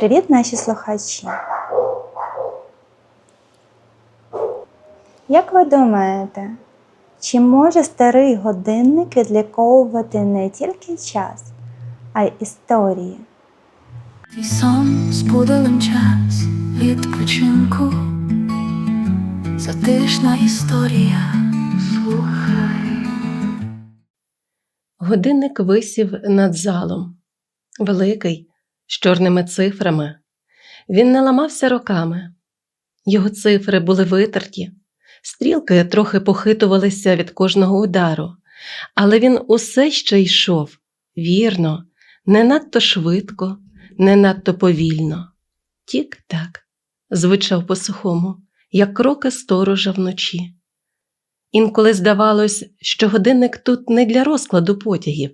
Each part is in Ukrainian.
Привіт, наші слухачі! Як ви думаєте, чи може старий годинник відліковувати не тільки час, а й історії? Твій сон збудилим час відпочинку, затишна історія. Слухай. Годинник висів над залом, великий, з чорними цифрами. Він не ламався роками. Його цифри були витерті, стрілки трохи похитувалися від кожного удару, але він усе ще йшов вірно, не надто швидко, не надто повільно. Тік-так, звучав по-сухому, як кроки сторожа вночі. Інколи здавалось, що годинник тут не для розкладу потягів.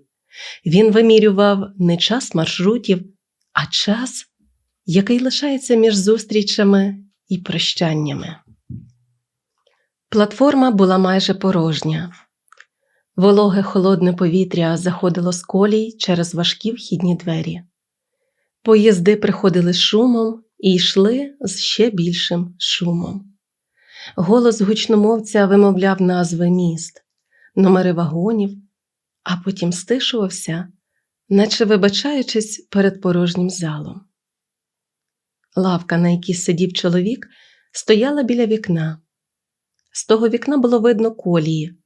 Він вимірював не час маршрутів, а час, який лишається між зустрічами і прощаннями. Платформа була майже порожня. Вологе холодне повітря заходило з колій через важкі вхідні двері. Поїзди приходили шумом і йшли з ще більшим шумом. Голос гучномовця вимовляв назви міст, номери вагонів, а потім стишувався, наче вибачаючись перед порожнім залом. Лавка, на якій сидів чоловік, стояла біля вікна. З того вікна було видно колії,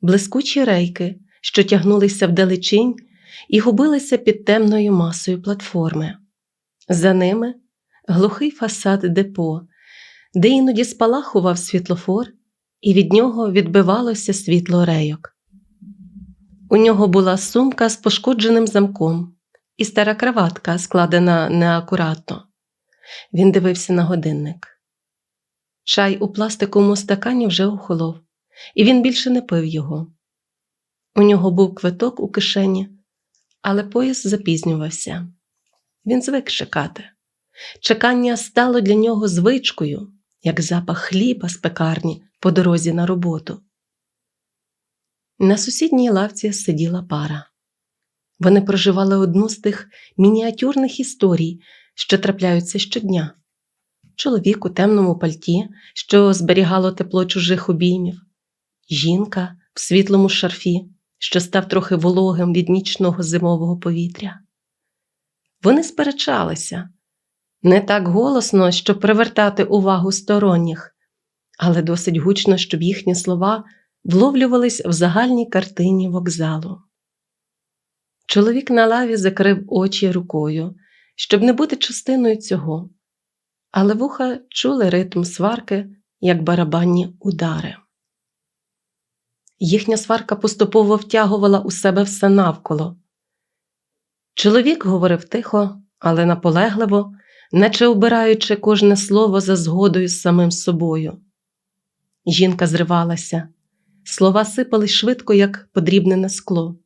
блискучі рейки, що тягнулися вдалечінь і губилися під темною масою платформи. За ними глухий фасад депо, де іноді спалахував світлофор, і від нього відбивалося світло рейок. У нього була сумка з пошкодженим замком і стара краватка, складена неакуратно. Він дивився на годинник. Чай у пластиковому стакані вже охолов, і він більше не пив його. У нього був квиток у кишені, але поїзд запізнювався. Він звик чекати. Чекання стало для нього звичкою, як запах хліба з пекарні по дорозі на роботу. На сусідній лавці сиділа пара. Вони проживали одну з тих мініатюрних історій, що трапляються щодня. Чоловік у темному пальті, що зберігало тепло чужих обіймів, жінка в світлому шарфі, що став трохи вологим від нічного зимового повітря. Вони сперечалися не так голосно, щоб привертати увагу сторонніх, але досить гучно, щоб їхні слова вловлювались в загальній картині вокзалу. Чоловік на лаві закрив очі рукою, щоб не бути частиною цього, але вуха чули ритм сварки, як барабанні удари. Їхня сварка поступово втягувала у себе все навколо. Чоловік говорив тихо, але наполегливо, наче обираючи кожне слово за згодою з самим собою. Жінка зривалася, слова сипались швидко, як подрібнене скло.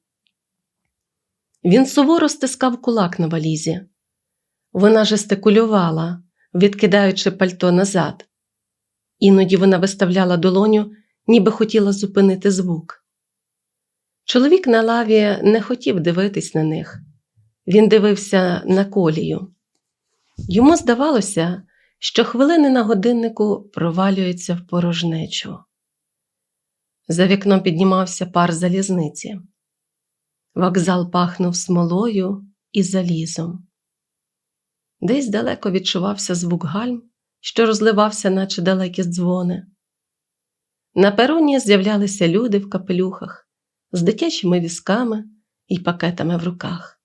Він суворо стискав кулак на валізі. Вона жестикулювала, відкидаючи пальто назад. Іноді вона виставляла долоню, ніби хотіла зупинити звук. Чоловік на лаві не хотів дивитись на них. Він дивився на колію. Йому здавалося, що хвилини на годиннику провалюються в порожнечу. За вікном піднімався пар залізниці. Вокзал пахнув смолою і залізом. Десь далеко відчувався звук гальм, що розливався, наче далекі дзвони. На пероні з'являлися люди в капелюхах з дитячими візками і пакетами в руках.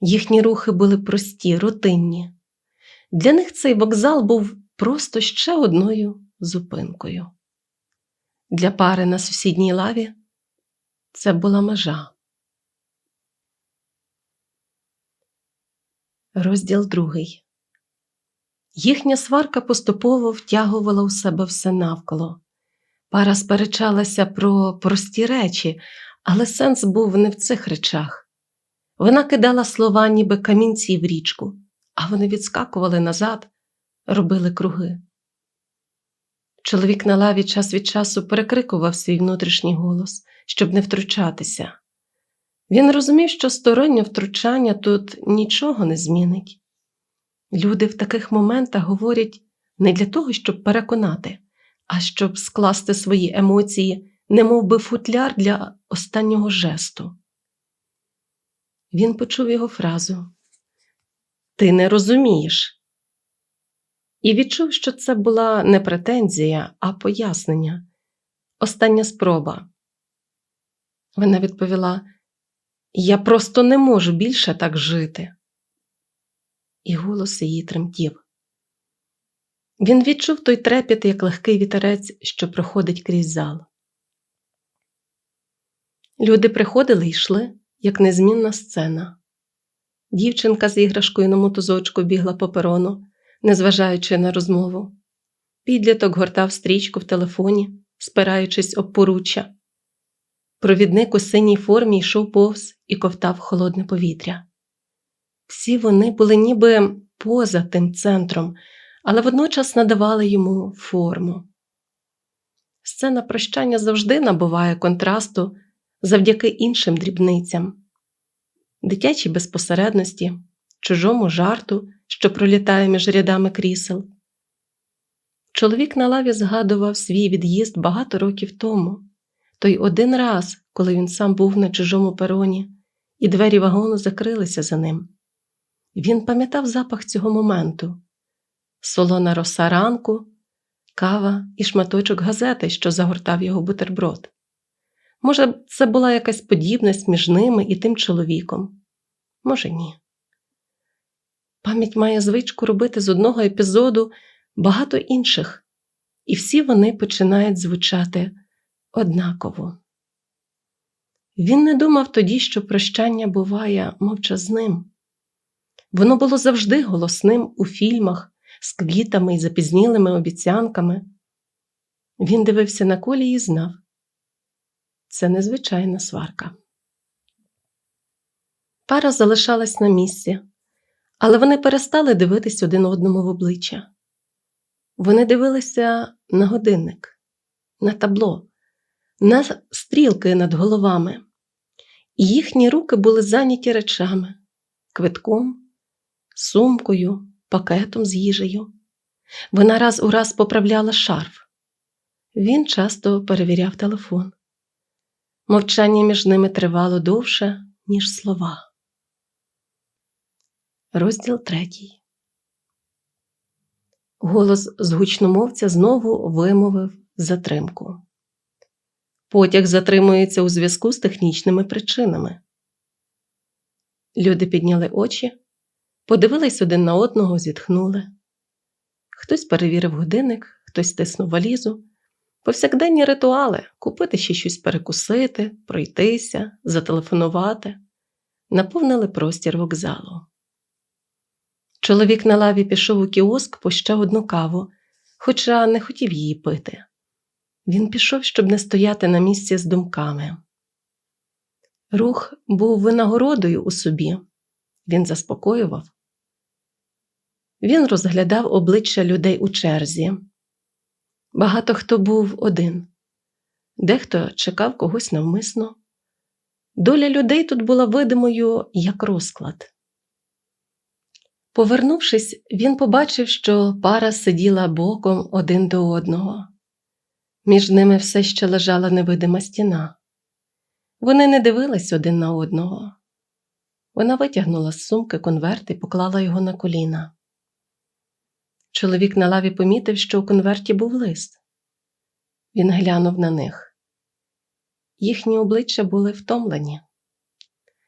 Їхні рухи були прості, рутинні. Для них цей вокзал був просто ще одною зупинкою. Для пари на сусідній лаві це була межа. Розділ другий. Їхня сварка поступово втягувала у себе все навколо. Пара сперечалася про прості речі, але сенс був не в цих речах. Вона кидала слова, ніби камінці в річку, а вони відскакували назад, робили круги. Чоловік на лаві час від часу перекрикував свій внутрішній голос, щоб не втручатися. Він розумів, що стороннє втручання тут нічого не змінить. Люди в таких моментах говорять не для того, щоб переконати, а щоб скласти свої емоції, немов би футляр для останнього жесту. Він почув його фразу Ти не розумієш. І відчув, що це була не претензія, а пояснення. Остання спроба. Вона відповіла: Я просто не можу більше так жити. І голос її тремтів. Він відчув той трепіт, як легкий вітерець, що проходить крізь зал. Люди приходили і йшли, як незмінна сцена. Дівчинка з іграшкою на мотузочку бігла по перону, незважаючи на розмову. Підліток гортав стрічку в телефоні, спираючись об поруччя. Провідник у синій формі йшов повз і ковтав холодне повітря. Всі вони були ніби поза тим центром, але водночас надавали йому форму. Сцена прощання завжди набуває контрасту завдяки іншим дрібницям, дитячій безпосередності, чужому жарту, що пролітає між рядами крісел. Чоловік на лаві згадував свій від'їзд багато років тому, той один раз, коли він сам був на чужому пероні, і двері вагону закрилися за ним. Він пам'ятав запах цього моменту солона роса ранку, кава і шматочок газети, що загортав його бутерброд. Може, це була якась подібність між ними і тим чоловіком? Може, ні. Пам'ять має звичку робити з одного епізоду багато інших, і всі вони починають звучати однаково. Він не думав тоді, що прощання буває мовчазним. Воно було завжди голосним у фільмах з квітами і запізнілими обіцянками. Він дивився на колі і знав це незвичайна сварка. Пара залишалась на місці, але вони перестали дивитись один одному в обличчя. Вони дивилися на годинник, на табло, на стрілки над головами, і їхні руки були зайняті речами, квитком, сумкою, пакетом з їжею. Вона раз у раз поправляла шарф. Він часто перевіряв телефон. Мовчання між ними тривало довше, ніж слова. Розділ третій. Голос з гучномовця знову вимовив затримку. Потяг затримується у зв'язку з технічними причинами. Люди підняли очі, подивились один на одного, зітхнули. Хтось перевірив годинник, хтось стиснув валізу. Повсякденні ритуали купити ще щось перекусити, пройтися, зателефонувати, наповнили простір вокзалу. Чоловік на лаві пішов у кіоск по ще одну каву, хоча не хотів її пити. Він пішов, щоб не стояти на місці з думками. Рух був винагородою у собі, він заспокоював. Він розглядав обличчя людей у черзі. Багато хто був один, дехто чекав когось навмисно. Доля людей тут була видимою як розклад. Повернувшись, він побачив, що пара сиділа боком один до одного. Між ними все ще лежала невидима стіна. Вони не дивились один на одного. Вона витягнула з сумки конверт і поклала його на коліна. Чоловік на лаві помітив, що у конверті був лист. Він глянув на них. Їхні обличчя були втомлені.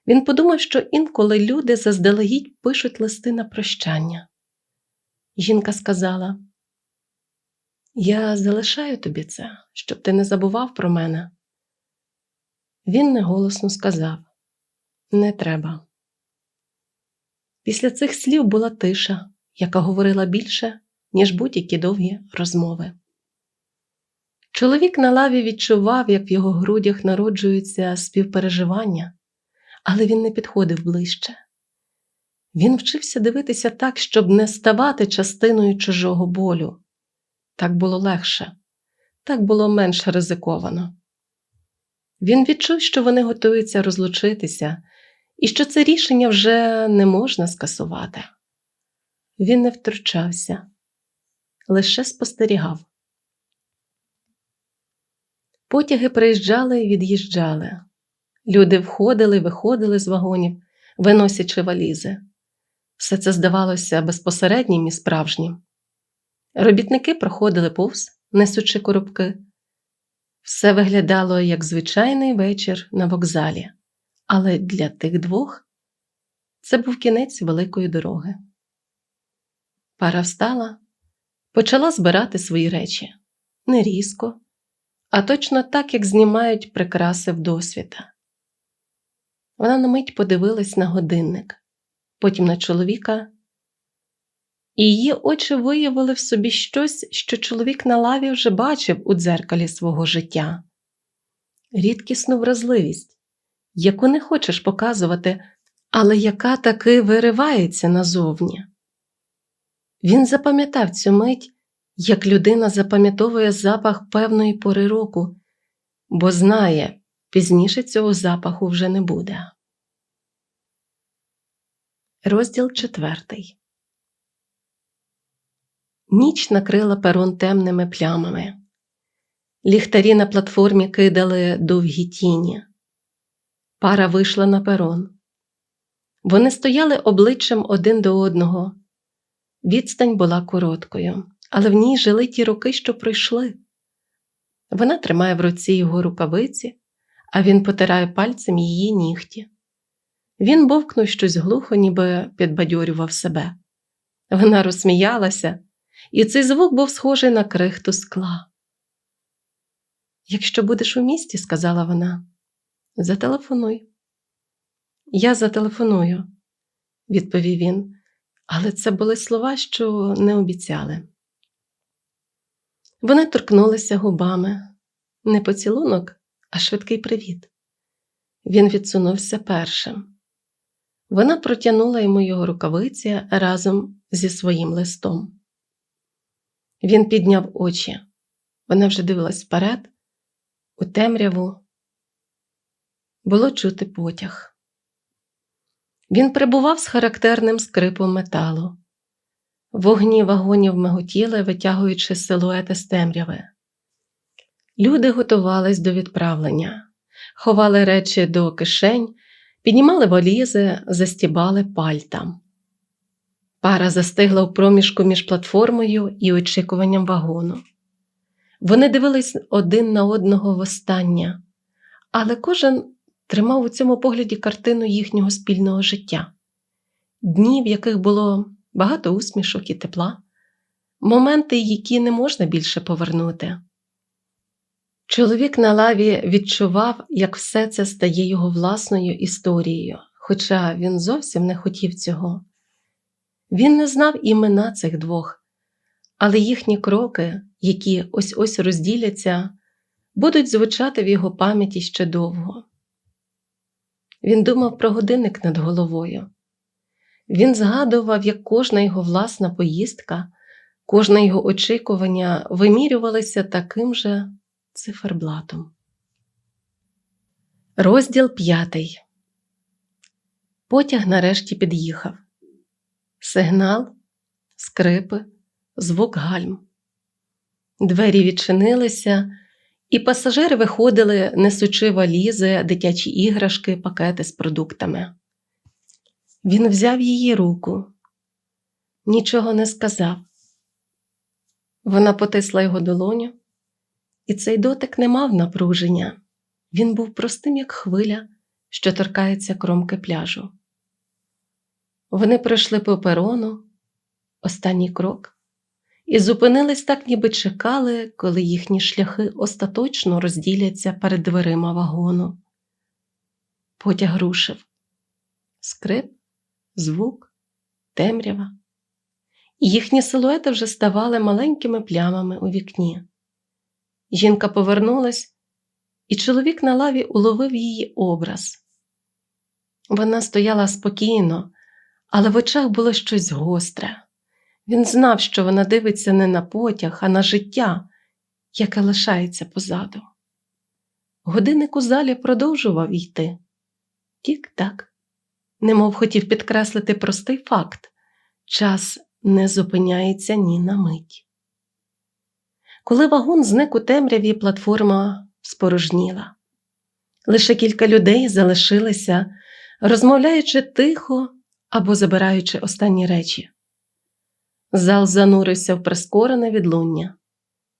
Він подумав, що інколи люди заздалегідь пишуть листи на прощання. Жінка сказала: Я залишаю тобі це, щоб ти не забував про мене. Він неголосно сказав: Не треба. Після цих слів була тиша, яка говорила більше, ніж будь-які довгі розмови. Чоловік на лаві відчував, як в його грудях народжуються співпереживання, але він не підходив ближче. Він вчився дивитися так, щоб не ставати частиною чужого болю. Так було легше, так було менш ризиковано. Він відчув, що вони готуються розлучитися, і що це рішення вже не можна скасувати. Він не втручався, лише спостерігав. Потяги приїжджали і від'їжджали. Люди входили, виходили з вагонів, виносячи валізи. Все це здавалося безпосереднім і справжнім. Робітники проходили повз, несучи коробки. Все виглядало як звичайний вечір на вокзалі, але для тих двох це був кінець великої дороги. Пара встала, почала збирати свої речі не різко, а точно так, як знімають прикраси в досвіта. Вона на мить подивилась на годинник, потім на чоловіка, і її очі виявили в собі щось, що чоловік на лаві вже бачив у дзеркалі свого життя рідкісну вразливість, яку не хочеш показувати, але яка таки виривається назовні. Він запам'ятав цю мить, як людина запам'ятовує запах певної пори року, бо знає, пізніше цього запаху вже не буде. Розділ четвертий. Ніч накрила перон темними плямами. Ліхтарі на платформі кидали довгі тіні. Пара вийшла на перон. Вони стояли обличчям один до одного. Відстань була короткою, але в ній жили ті роки, що пройшли. Вона тримає в руці його рукавиці, а він потирає пальцем її нігті. Він бовкнув щось глухо, ніби підбадьорював себе. Вона розсміялася, і цей звук був схожий на крихту скла. Якщо будеш у місті, сказала вона, зателефонуй. Я зателефоную, відповів він, але це були слова, що не обіцяли. Вони торкнулися губами не поцілунок, а швидкий привіт. Він відсунувся першим. Вона протягнула йому його рукавиці разом зі своїм листом. Він підняв очі. Вона вже дивилась вперед, у темряву. Було чути потяг. Він прибував з характерним скрипом металу. Вогні вагонів миготіли, витягуючи силуети з темряви. Люди готувались до відправлення, ховали речі до кишень, піднімали валізи, застібали пальта. Пара застигла в проміжку між платформою і очікуванням вагону. Вони дивились один на одного востаннє, але кожен тримав у цьому погляді картину їхнього спільного життя, дні, в яких було багато усмішок і тепла, моменти, які не можна більше повернути. Чоловік на лаві відчував, як все це стає його власною історією, хоча він зовсім не хотів цього. Він не знав імена цих двох, але їхні кроки, які ось ось розділяться, будуть звучати в його пам'яті ще довго. Він думав про годинник над головою. Він згадував, як кожна його власна поїздка, кожне його очікування вимірювалися таким же циферблатом. Розділ п'ятий. Потяг нарешті під'їхав. Сигнал, скрипи, звук гальм. Двері відчинилися, і пасажири виходили, несучи валізи, дитячі іграшки, пакети з продуктами. Він взяв її руку, нічого не сказав. Вона потисла його долоню, і цей дотик не мав напруження. Він був простим, як хвиля, що торкається кромки пляжу. Вони пройшли по перону, останній крок, і зупинились так, ніби чекали, коли їхні шляхи остаточно розділяться перед дверима вагону. Потяг рушив. Скрип, звук, темрява. І їхні силуети вже ставали маленькими плямами у вікні. Жінка повернулась, і чоловік на лаві уловив її образ. Вона стояла спокійно, але в очах було щось гостре. Він знав, що вона дивиться не на потяг, а на життя, яке лишається позаду. Годинник у залі продовжував йти. Тік-так, немов хотів підкреслити простий факт час не зупиняється ні на мить. Коли вагон зник у темряві, платформа спорожніла. Лише кілька людей залишилися, розмовляючи тихо або забираючи останні речі. Зал занурився в прискорене відлуння,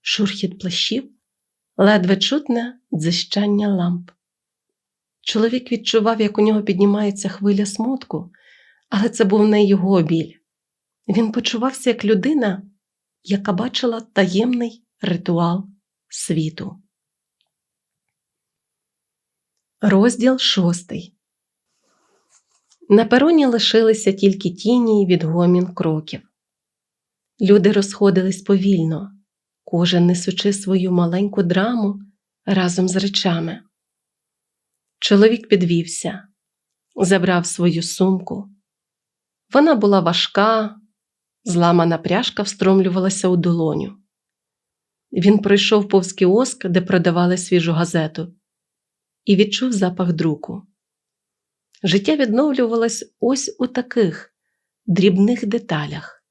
шурхіт плащів, ледве чутне дзищання ламп. Чоловік відчував, як у нього піднімається хвиля смутку, але це був не його біль. Він почувався як людина, яка бачила таємний ритуал світу. Розділ шостий. На пероні лишилися тільки тіні й відгомін кроків. Люди розходились повільно, кожен несучи свою маленьку драму разом з речами. Чоловік підвівся, забрав свою сумку. Вона була важка, зламана пряжка встромлювалася у долоню. Він пройшов повз кіоск, де продавали свіжу газету, і відчув запах друку. Життя відновлювалось ось у таких дрібних деталях: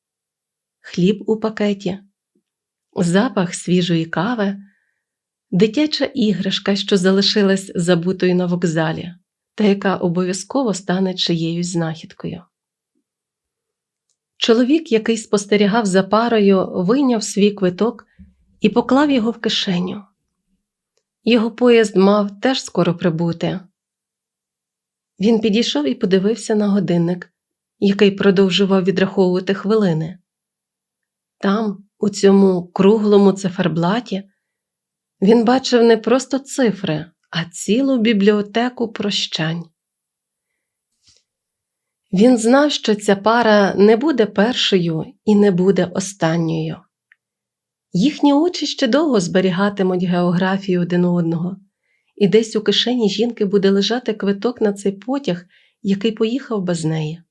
хліб у пакеті, запах свіжої кави, дитяча іграшка, що залишилась забутою на вокзалі, та яка обов'язково стане чиєюсь знахідкою. Чоловік, який спостерігав за парою, вийняв свій квиток і поклав його в кишеню. Його поїзд мав теж скоро прибути. Він підійшов і подивився на годинник, який продовжував відраховувати хвилини. Там, у цьому круглому циферблаті, він бачив не просто цифри, а цілу бібліотеку прощань. Він знав, що ця пара не буде першою і не буде останньою. Їхні очі ще довго зберігатимуть географію один одного, і десь у кишені жінки буде лежати квиток на цей потяг, який поїхав без неї.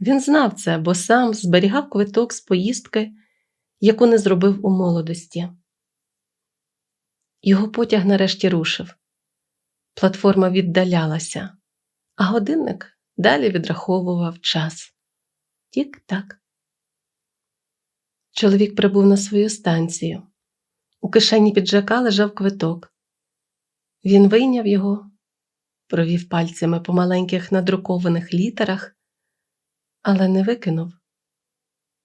Він знав це, бо сам зберігав квиток з поїздки, яку не зробив у молодості. Його потяг нарешті рушив. Платформа віддалялася, а годинник далі відраховував час. Тік-так. Чоловік прибув на свою станцію. У кишені піджака лежав квиток. Він вийняв його, провів пальцями по маленьких надрукованих літерах, але не викинув.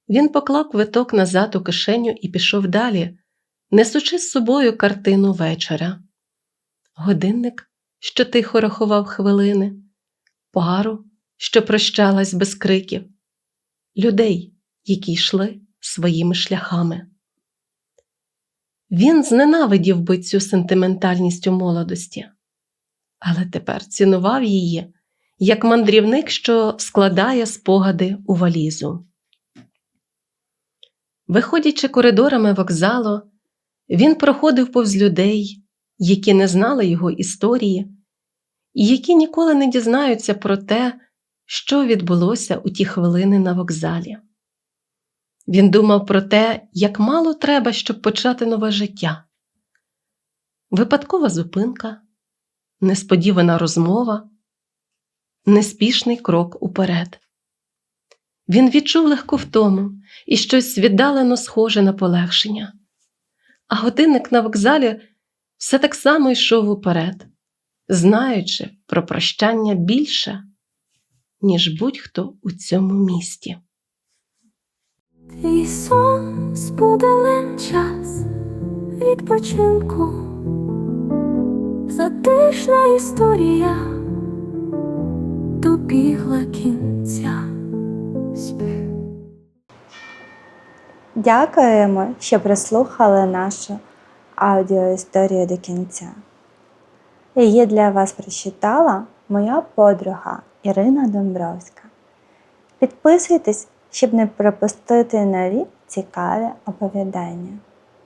Він поклав квиток назад у кишеню і пішов далі, несучи з собою картину вечора. Годинник, що тихо рахував хвилини, пару, що прощалась без криків, людей, які йшли своїми шляхами. Він зненавидів би цю сентиментальність у молодості, але тепер цінував її як мандрівник, що складає спогади у валізу. Виходячи коридорами вокзалу, він проходив повз людей, які не знали його історії, і які ніколи не дізнаються про те, що відбулося у ті хвилини на вокзалі. Він думав про те, як мало треба, щоб почати нове життя. Випадкова зупинка, несподівана розмова, неспішний крок уперед. Він відчув легку втому і щось віддалено схоже на полегшення. А годинник на вокзалі все так само йшов уперед, знаючи про прощання більше, ніж будь-хто у цьому місті. Твій сон споделен час відпочинку, затишна історія добігла кінця. Дякуємо, що прослухали нашу аудіоісторію до кінця. Її для вас прочитала моя подруга Ірина Домбровська. Підписуйтесь, щоб не пропустити нові цікаві оповідання.